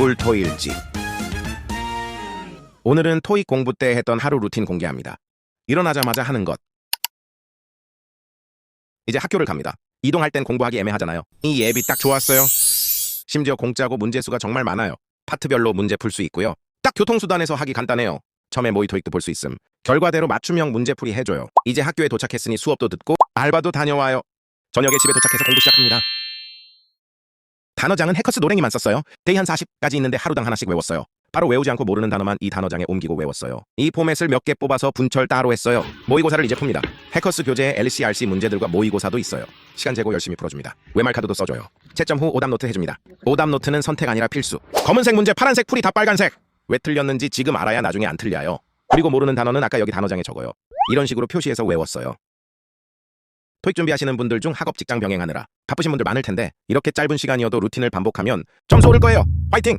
꿀토일지 오늘은 토익 공부 때 했던 하루 루틴 공개합니다. 일어나자마자 하는 것. 이제 학교를 갑니다. 이동할 땐 공부하기 애매하잖아요. 이 앱이 딱 좋았어요. 심지어 공짜고 문제수가 정말 많아요. 파트별로 문제 풀 수 있고요. 딱 교통수단에서 하기 간단해요. 처음에 모의 토익도 볼 수 있음. 결과대로 맞춤형 문제풀이 해줘요. 이제 학교에 도착했으니 수업도 듣고 알바도 다녀와요. 저녁에 집에 도착해서 공부 시작합니다. 단어장은 해커스 노랭이만 썼어요. 데이 한 40까지 있는데 하루당 하나씩 외웠어요. 바로 외우지 않고 모르는 단어만 이 단어장에 옮기고 외웠어요. 이 포맷을 몇 개 뽑아서 분철 따로 했어요. 모의고사를 이제 풉니다. 해커스 교재에 LCRC 문제들과 모의고사도 있어요. 시간 재고 열심히 풀어줍니다. 외말 카드도 써줘요. 채점 후 오답 노트 해줍니다. 오답 노트는 선택 아니라 필수. 검은색 문제 파란색 풀이 다 빨간색. 왜 틀렸는지 지금 알아야 나중에 안 틀려요. 그리고 모르는 단어는 아까 여기 단어장에 적어요. 이런 식으로 표시해서 외웠어요. 토익 준비하시는 분들 중 학업 직장 병행하느라 바쁘신 분들 많을 텐데 이렇게 짧은 시간이어도 루틴을 반복하면 점수 오를 거예요. 파이팅!